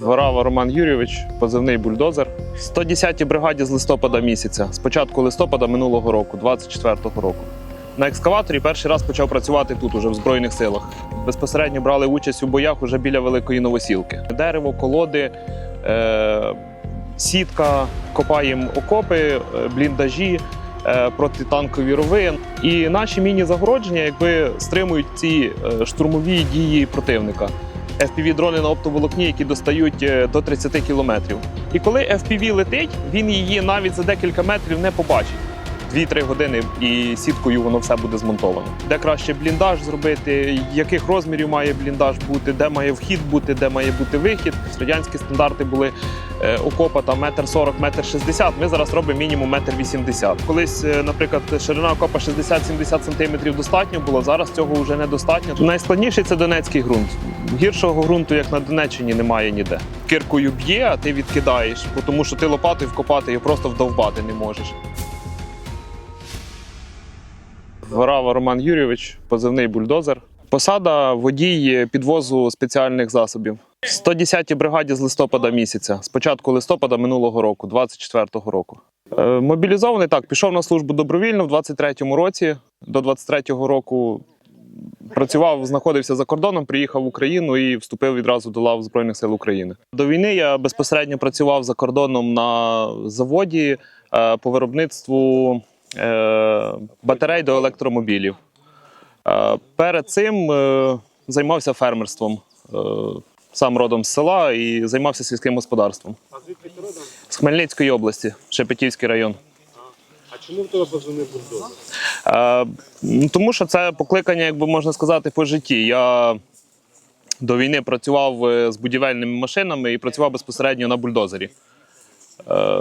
Варава Роман Юрійович, позивний бульдозер. 110-й бригаді з листопада місяця, з початку листопада минулого року, 24-го року. На екскаваторі перший раз почав працювати тут, уже в Збройних силах. Безпосередньо брали участь у боях уже біля Великої Новосілки. Дерево, колоди, е- сітка, копаємо окопи, е, бліндажі, е- протитанкові рови. І наші міні-загородження якби стримують ці е, штурмові дії противника. FPV-дрони на оптоволокні, які достають е, до 30 кілометрів. І коли FPV летить, він її навіть за декілька метрів не побачить. 2-3 години і сіткою воно все буде змонтовано. Де краще бліндаж зробити, яких розмірів має бліндаж бути, де має вхід бути, де має бути вихід. Радянські стандарти були е, окопа там метр 40, метр 60. Ми зараз робимо мінімум метр 80. Колись, е, наприклад, ширина окопа 60-70 сантиметрів достатньо було. Зараз цього вже недостатньо. Найскладніший це донецький ґрунт. Гіршого ґрунту, як на Донеччині, немає ніде. Киркою б'є, а ти відкидаєш, тому що ти лопатою вкопати і просто вдовбати не можеш. Варава Роман Юрійович, позивний бульдозер. Посада водій підвозу спеціальних засобів. 110-й бригаді з листопада місяця, з початку листопада минулого року, 24-го року. Е, Мобілізований так, пішов на службу добровільно в 23-му році. До 23-го року працював, знаходився за кордоном, приїхав в Україну і вступив відразу до лав Збройних сил України. До війни я безпосередньо працював за кордоном на заводі е, по виробництву батарей до електромобілів. Е, Перед цим е, займався фермерством. Е, Сам родом з села і займався сільським господарством. А звідки ти родом? З Хмельницької області, Шепетівський район. А чому в тебе позивний бульдозер? Е, Тому що це покликання, як би можна сказати, по житті. Я до війни працював е, з будівельними машинами і працював безпосередньо на бульдозері. Е,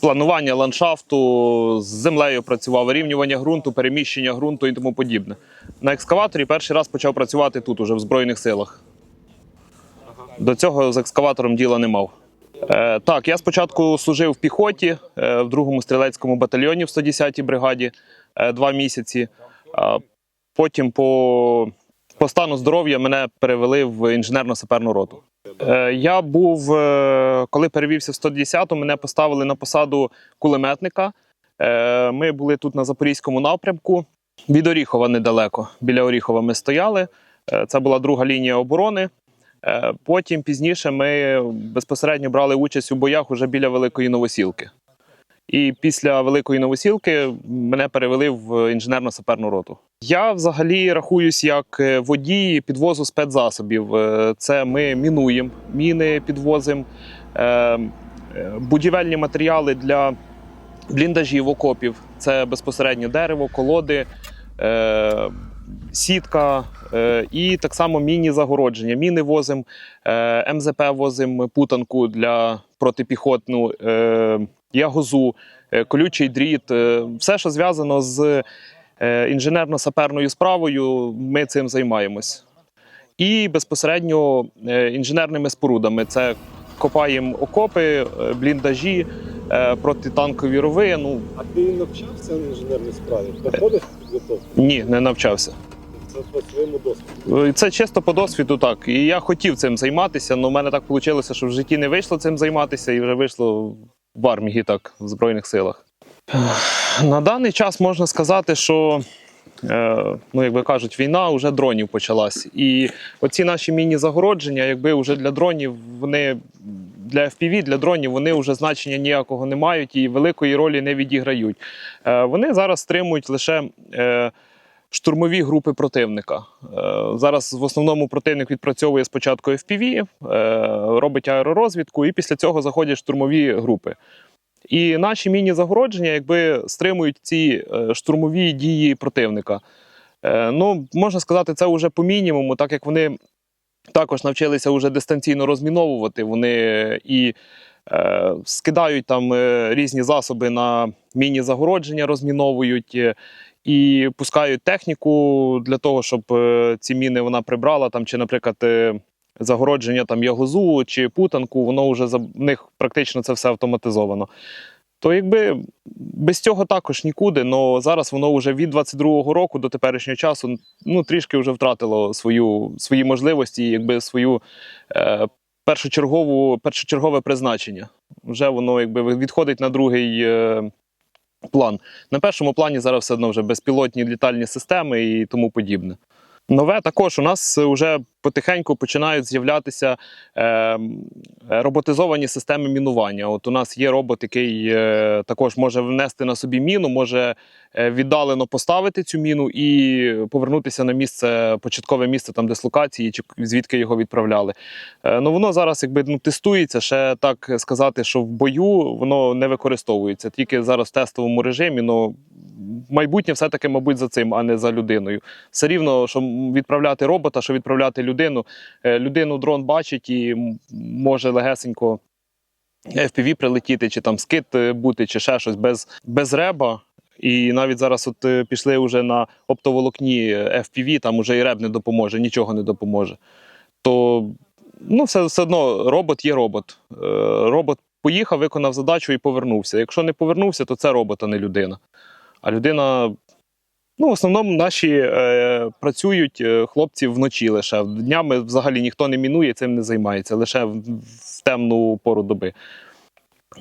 Планування ландшафту, з землею працював, вирівнювання ґрунту, переміщення ґрунту і тому подібне. На екскаваторі перший раз почав працювати тут, уже в Збройних силах. До цього з екскаватором діла не мав. Е, так, я спочатку служив в піхоті е, в другому стрілецькому батальйоні в 110-й бригаді е, два місяці. А потім по, по стану здоров'я мене перевели в інженерно-саперну роту. Е, я був, е, коли перевівся в 110-ту, мене поставили на посаду кулеметника. Е, ми були тут на Запорізькому напрямку. Від Оріхова недалеко. Біля Оріхова ми стояли. Це була друга лінія оборони. Потім пізніше ми безпосередньо брали участь у боях уже біля Великої Новосілки. І після Великої Новосілки мене перевели в інженерно-саперну роту. Я взагалі рахуюсь як е, водій підвозу спецзасобів. Е, Це ми мінуємо, міни підвозимо, е, будівельні матеріали для бліндажів, окопів. Це безпосередньо дерево, колоди, сітка і так само міні-загородження. Міни возимо, МЗП возимо путанку для протипіхотну, ягозу, колючий дріт. Все, що зв'язано з інженерно-саперною справою, ми цим займаємось. І безпосередньо е, інженерними спорудами. Це копаємо окопи, е, бліндажі, е, протитанкові рови. Ну А ти навчався на інженерній справі? Проходиш підготовку? ні, не навчався. Це по своєму досвіду. Е, Це чисто по досвіду, так. І я хотів цим займатися, але в мене так вийшло, що в житті не вийшло цим займатися, і вже вийшло в армії, так, в Збройних силах. На даний час можна сказати, що, е, ну, як би кажуть, війна вже дронів почалась. І оці наші міні-загородження, якби вже для дронів, вони для FPV, для дронів, вони вже значення ніякого не мають і великої ролі не відіграють. Е, Вони зараз стримують лише. е, штурмові групи противника. Зараз в основному противник відпрацьовує спочатку FPV, робить аеророзвідку, і після цього заходять штурмові групи. І наші міні-загородження якби стримують ці е, штурмові дії противника. Е, Ну, можна сказати, це вже по мінімуму, так як вони також навчилися вже дистанційно розміновувати. Вони і е, скидають там е, різні засоби на міні-загородження, розміновують. е, і пускають техніку для того, щоб е, ці міни вона прибрала там, чи, наприклад, е, загородження там ягозу чи путанку, воно вже за в них практично це все автоматизовано. То якби без цього також нікуди, але зараз воно вже від 22-го року до теперішнього часу ну, трішки вже втратило свою, свої можливості, якби свою е, першочергову, першочергове призначення. Вже воно якби відходить на другий е, план. На першому плані зараз все одно вже безпілотні літальні системи і тому подібне. Нове також у нас вже потихеньку починають з'являтися е, роботизовані системи мінування. От у нас є робот, який е, також може внести на собі міну, може е, віддалено поставити цю міну і повернутися на місце, початкове місце там дислокації, чи звідки його відправляли. Е, ну воно зараз якби ну, тестується. Ще так сказати, що в бою воно не використовується. Тільки зараз в тестовому режимі. Ну майбутнє все-таки, мабуть, за цим, а не за людиною. Все рівно, що відправляти робота, що відправляти людину. Е, Людину дрон бачить і може легесенько FPV прилетіти, чи там скид е, бути, чи ще щось без, без реба. І навіть зараз от е, пішли вже на оптоволокні FPV, там уже і реб не допоможе, нічого не допоможе. То ну, все, все одно робот є робот. Робот поїхав, виконав задачу і повернувся. Якщо не повернувся, то це робот, а не людина. А людина. Ну, в основному наші е, працюють е, хлопці вночі лише. Днями взагалі ніхто не мінує, цим не займається, лише в, в темну пору доби.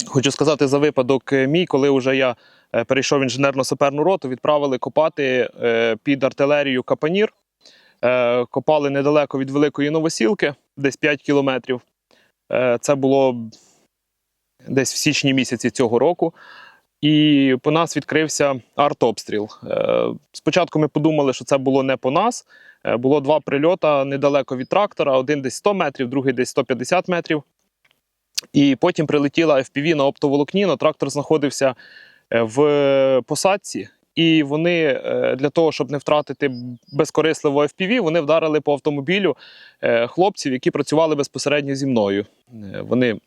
Хочу сказати за випадок е, мій, коли вже я е, перейшов в інженерно-саперну роту, відправили копати е, під артилерію Капанір. Е, Копали недалеко від Великої Новосілки, десь 5 кілометрів. Е, Це було десь в січні місяці цього року. І по нас відкрився артобстріл. Е, Спочатку ми подумали, що це було не по нас. Е, Було два прильота недалеко від трактора: один десь 100 метрів, другий десь 150 метрів. І потім прилетіла FPV на оптоволокні. На трактор знаходився е, в посадці. І вони для того, щоб не втратити безкорисливо FPV, вони вдарили по автомобілю хлопців, які працювали безпосередньо зі мною. Вони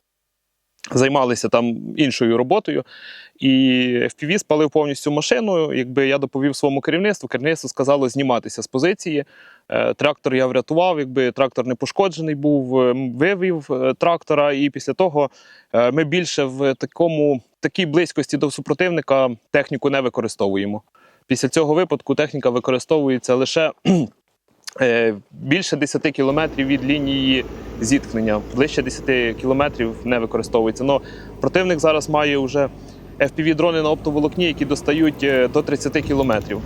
займалися там іншою роботою, і FPV спалив повністю машину. Якби я доповів своєму керівництву, керівництво сказало зніматися з позиції. Е, Трактор я врятував, якби трактор не пошкоджений був, е, вивів е, трактора, і після того ми більше в такому такій близькості до супротивника техніку не використовуємо. Після цього випадку техніка використовується лише більше 10 кілометрів від лінії зіткнення. Ближче 10 кілометрів не використовується. Но противник зараз має вже FPV-дрони на оптоволокні, які достають е, до 30 кілометрів.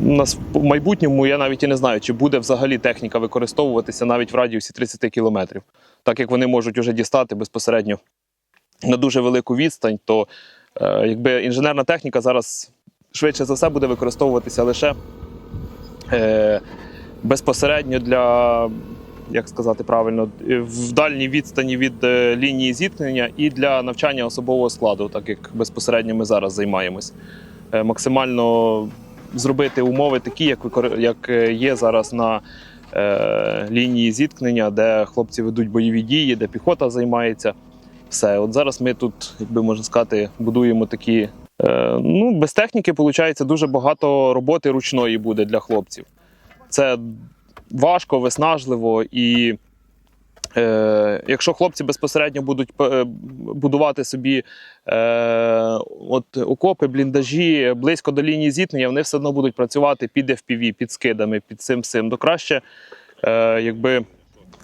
Нас в майбутньому я навіть і не знаю, чи буде взагалі техніка використовуватися навіть в радіусі 30 кілометрів. Так як вони можуть вже дістати безпосередньо на дуже велику відстань, то е, якби інженерна техніка зараз швидше за все буде використовуватися лише е, безпосередньо для, як сказати правильно, в дальній відстані від е, лінії зіткнення і для навчання особового складу, так як безпосередньо ми зараз займаємось. Е, максимально зробити умови такі, як, е, є зараз на лінії зіткнення, де хлопці ведуть бойові дії, де піхота займається. Все, от зараз ми тут, якби можна сказати, будуємо такі. Ну, без техніки, виходить, дуже багато роботи ручної буде для хлопців. Це важко, виснажливо і. Е, якщо хлопці безпосередньо будуть е, будувати собі е, от, окопи, бліндажі близько до лінії зіткнення, вони все одно будуть працювати під FPV, під скидами, під цим всім. То краще, е, якби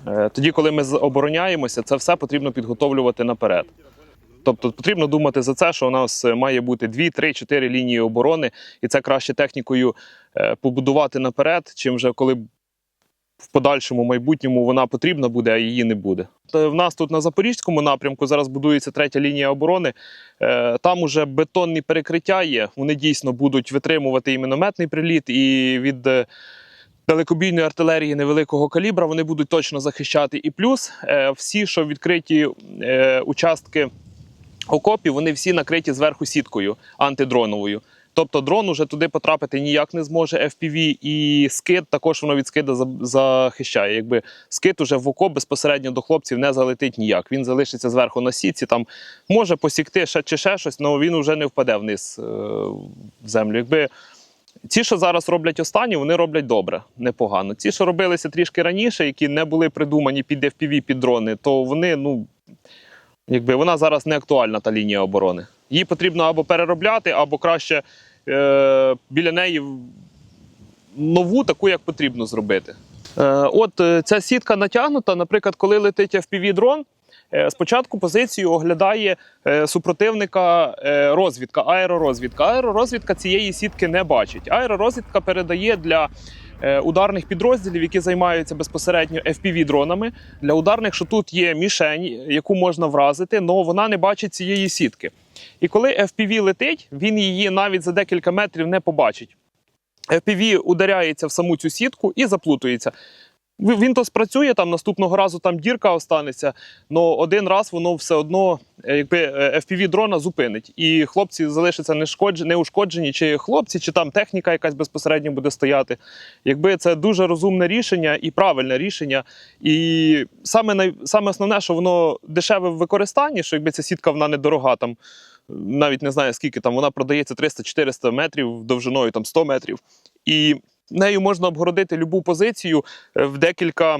е, тоді, коли ми обороняємося, це все потрібно підготовлювати наперед. Тобто потрібно думати за це, що у нас е, має бути 2, 3, 4 лінії оборони, і це краще технікою е, побудувати наперед, чим вже коли в подальшому майбутньому вона потрібна буде, а її не буде. В нас тут на запорізькому напрямку зараз будується третя лінія оборони. Е, Там уже бетонні перекриття є. Вони дійсно будуть витримувати і мінометний приліт, і від далекобійної артилерії невеликого калібра вони будуть точно захищати. І плюс всі, що відкриті участки окопів, вони всі накриті зверху сіткою антидроновою. Тобто дрон уже туди потрапити ніяк не зможе. FPV і скид також воно від скида захищає. Якби скид уже в окоп безпосередньо до хлопців не залетить ніяк. Він залишиться зверху на сітці, там може посікти ще чи ще щось, але він вже не впаде вниз е, в землю. Якби ті, що зараз роблять останні, вони роблять добре, непогано. Ті, що робилися трішки раніше, які не були придумані під FPV, під дрони, то вони, ну якби вона зараз не актуальна, та лінія оборони. Її потрібно або переробляти, або краще е, біля неї нову, таку, як потрібно зробити. Е, От е, ця сітка натягнута. Наприклад, коли летить FPV-дрон, е, спочатку позицію оглядає е, супротивника е, розвідка, аеророзвідка. Аеророзвідка цієї сітки не бачить. Аеророзвідка передає для ударних підрозділів, які займаються безпосередньо FPV-дронами. Для ударних, що тут є мішень, яку можна вразити, але вона не бачить цієї сітки. І коли FPV летить, він її навіть за декілька метрів не побачить. FPV ударяється в саму цю сітку і заплутується. Він то спрацює, там наступного разу там дірка останеться, але один раз воно все одно, е, якби FPV дрона зупинить. І хлопці залишаться неушкоджені, чи хлопці, чи там техніка якась безпосередньо буде стояти. Якби це дуже розумне рішення і правильне рішення. І саме, саме основне, що воно дешеве в використанні, що якби ця сітка вона недорога, там навіть не знаю скільки там, вона продається 300-400 метрів довжиною там 100 метрів. І нею можна обгородити любу позицію е, в декілька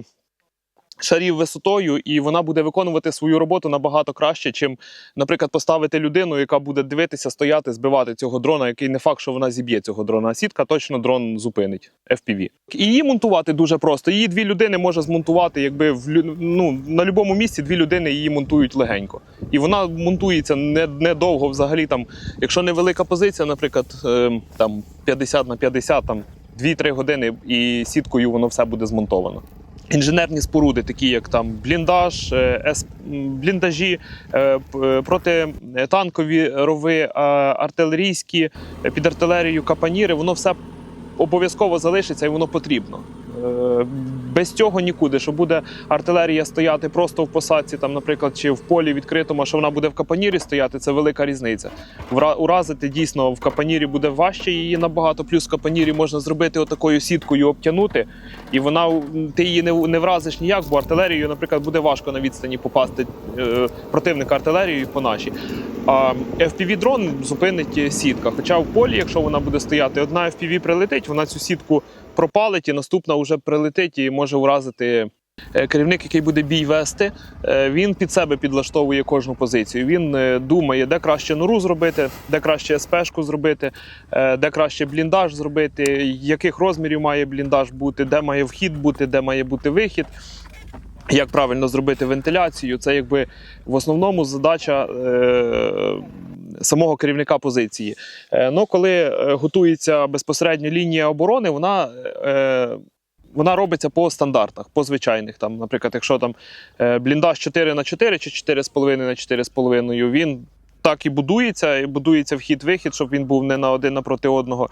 шарів висотою, і вона буде виконувати свою роботу набагато краще, чим, наприклад, поставити людину, яка буде дивитися, стояти, збивати цього дрона, який не факт, що вона зіб'є цього дрона. А сітка точно дрон зупинить. FPV. І її монтувати дуже просто. Її дві людини може змонтувати, якби в ну, на будь-якому місці дві людини її монтують легенько. І вона монтується не, недовго взагалі. Там, якщо невелика позиція, наприклад, ем, там 50 на 50, там 2-3 години, і сіткою воно все буде змонтовано. Інженерні споруди, такі як там бліндаж, е, бліндажі, е, е, протитанкові рови, артилерійські, під артилерію капаніри, воно все обов'язково залишиться і воно потрібно. Е, Без цього нікуди, що буде артилерія стояти просто в посадці, там, наприклад, чи в полі відкритому, а що вона буде в капанірі стояти, це велика різниця. Уразити дійсно в капанірі буде важче її набагато. Плюс в капанірі можна зробити отакою сіткою, обтягнути, і вона ти її не, не вразиш ніяк, бо артилерією, наприклад, буде важко на відстані попасти е, противника артилерією по нашій. А FPV-дрон зупинить сітка. Хоча в полі, якщо вона буде стояти, одна FPV прилетить, вона цю сітку пропалить, і наступна вже прилетить і може уразити. Е, Керівник, який буде бій вести, е, він під себе підлаштовує кожну позицію. Він е, думає, де краще нору зробити, де краще СПшку зробити, де краще бліндаж зробити, яких розмірів має бліндаж бути, де має вхід бути, де має бути вихід. Як правильно зробити вентиляцію, це якби в основному задача самого керівника позиції. Ну, коли е, готується безпосередньо лінія оборони, вона, е, вона робиться по стандартах, по звичайних. Там, наприклад, якщо там бліндаж 4 на 4 чи 4,5 на 4,5, він так і будується, і будується вхід-вихід, щоб він був не на один напроти одного.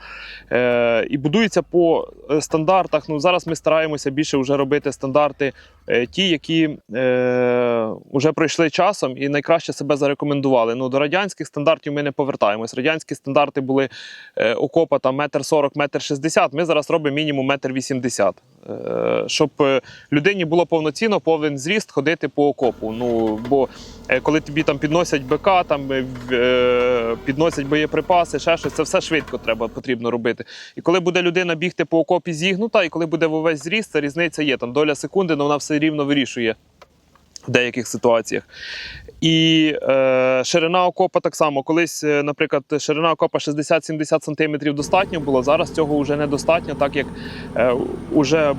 Е, і будується по е, стандартах. Ну, зараз ми стараємося більше вже робити стандарти, е, ті, які е, вже пройшли часом і найкраще себе зарекомендували. Ну, до радянських стандартів ми не повертаємось. Радянські стандарти були е, окопа там метр сорок, метр шістдесят. Ми зараз робимо мінімум метр вісімдесят. Е, щоб е, людині було повноцінно повний зріст ходити по окопу. Ну, бо е, коли тобі там підносять БК, там підносять боєприпаси, ще щось, це все швидко треба потрібно робити. І коли буде людина бігти по окопі зігнута, і коли буде увесь зріст, це різниця є. Там доля секунди, але вона все рівно вирішує в деяких ситуаціях. І е, ширина окопа так само. Колись, е, наприклад, ширина окопа 60-70 см достатньо було. Зараз цього вже недостатньо, так як е, уже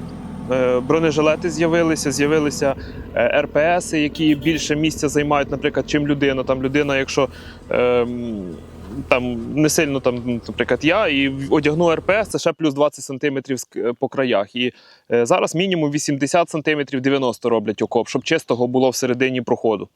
е, бронежилети з'явилися, з'явилися е, РПС, які більше місця займають, наприклад, чим людина. Там людина, якщо е, там не сильно там, ну, наприклад, я і одягну РПС, це ще плюс 20 см по краях. І е, зараз мінімум 80 см 90 роблять окоп, щоб чистого було всередині проходу.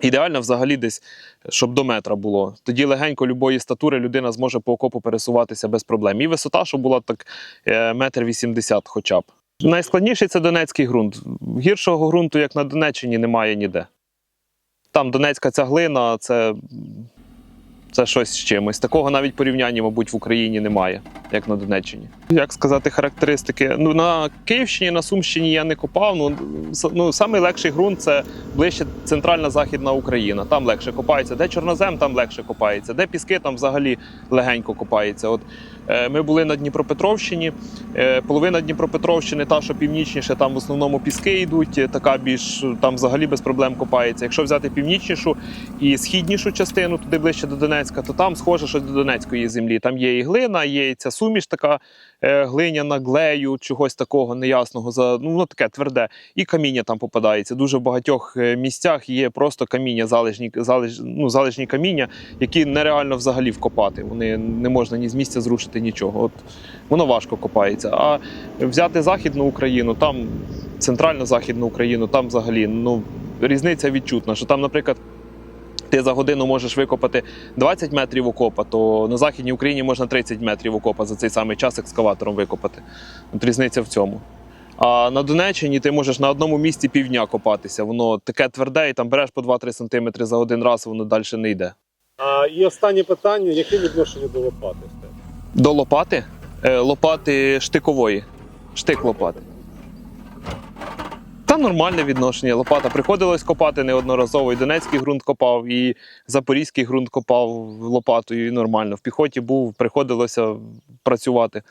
Ідеально взагалі десь, щоб до метра було. Тоді легенько любої статури людина зможе по окопу пересуватися без проблем. І висота, щоб була так е, метр вісімдесят хоча б. Найскладніший це Донецький ґрунт. Гіршого ґрунту, як на Донеччині, немає ніде. Там Донецька цяглина, це, це щось з чимось. Такого навіть порівняння, мабуть, в Україні немає, як на Донеччині. Як сказати характеристики? Ну, на Київщині, на Сумщині я не копав. Ну, ну, самий легший ґрунт це ближче центральна західна Україна. Там легше копається. Де чорнозем, там легше копається. Де піски, там взагалі легенько копається. От Ми були на Дніпропетровщині. Е, Половина Дніпропетровщини, та, що північніше, там в основному піски йдуть, е, така більш там взагалі без проблем копається. Якщо взяти північнішу і східнішу частину, туди ближче до Донецька, то там схоже щось до Донецької землі. Там є і глина, є і ця суміш така е, глиняна, глею, чогось такого неясного, за, ну, таке тверде. І каміння там попадається. Дуже в багатьох е, місцях є просто каміння, залежні, залеж, ну, залежні каміння, які нереально взагалі вкопати. Вони не можна ні з місця зрушити нічого. От воно важко копається. А взяти Західну Україну, там центрально-західну Україну, там взагалі ну, різниця відчутна. Що там, наприклад, ти за годину можеш викопати 20 метрів окопа, то на Західній Україні можна 30 метрів окопа за цей самий час екскаватором викопати. От різниця в цьому. А на Донеччині ти можеш на одному місці півдня копатися. Воно таке тверде, і там береш по 2-3 см за один раз, воно далі не йде. А, і останнє питання: яке відношення до лопати? До лопати? Е, лопати штикової. Штик лопати. Та нормальне відношення. Лопата приходилось копати неодноразово. І Донецький ґрунт копав, і Запорізький ґрунт копав лопатою. І нормально. В піхоті був, приходилося працювати.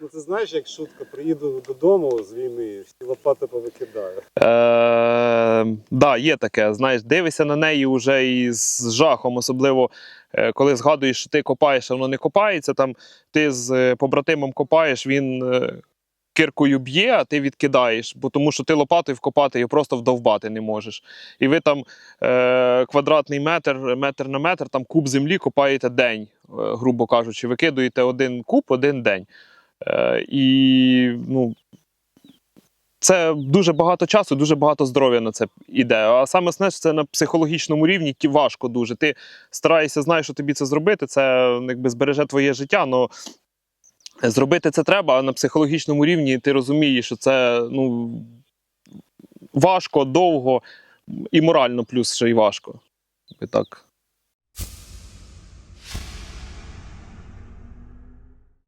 Ну ти знаєш, як шутка, приїду додому з війни, всі лопати повикидаю. Е, да, є таке. Знаєш, дивишся на неї вже із жахом, особливо е, коли згадуєш, що ти копаєш, а воно не копається. Там ти з е, побратимом копаєш, він е, киркою б'є, а ти відкидаєш, бо тому що ти лопатою вкопати його просто вдовбати не можеш. І ви там е, квадратний метр, метр на метр, там куб землі копаєте день, е, грубо кажучи, викидуєте один куб один день. Е, і ну, це дуже багато часу, дуже багато здоров'я на це йде. А саме що це на психологічному рівні важко дуже. Ти стараєшся, знаєш, що тобі це зробити. Це якби збереже твоє життя. але зробити це треба, а на психологічному рівні ти розумієш, що це ну, важко, довго і морально плюс ще й важко. Так.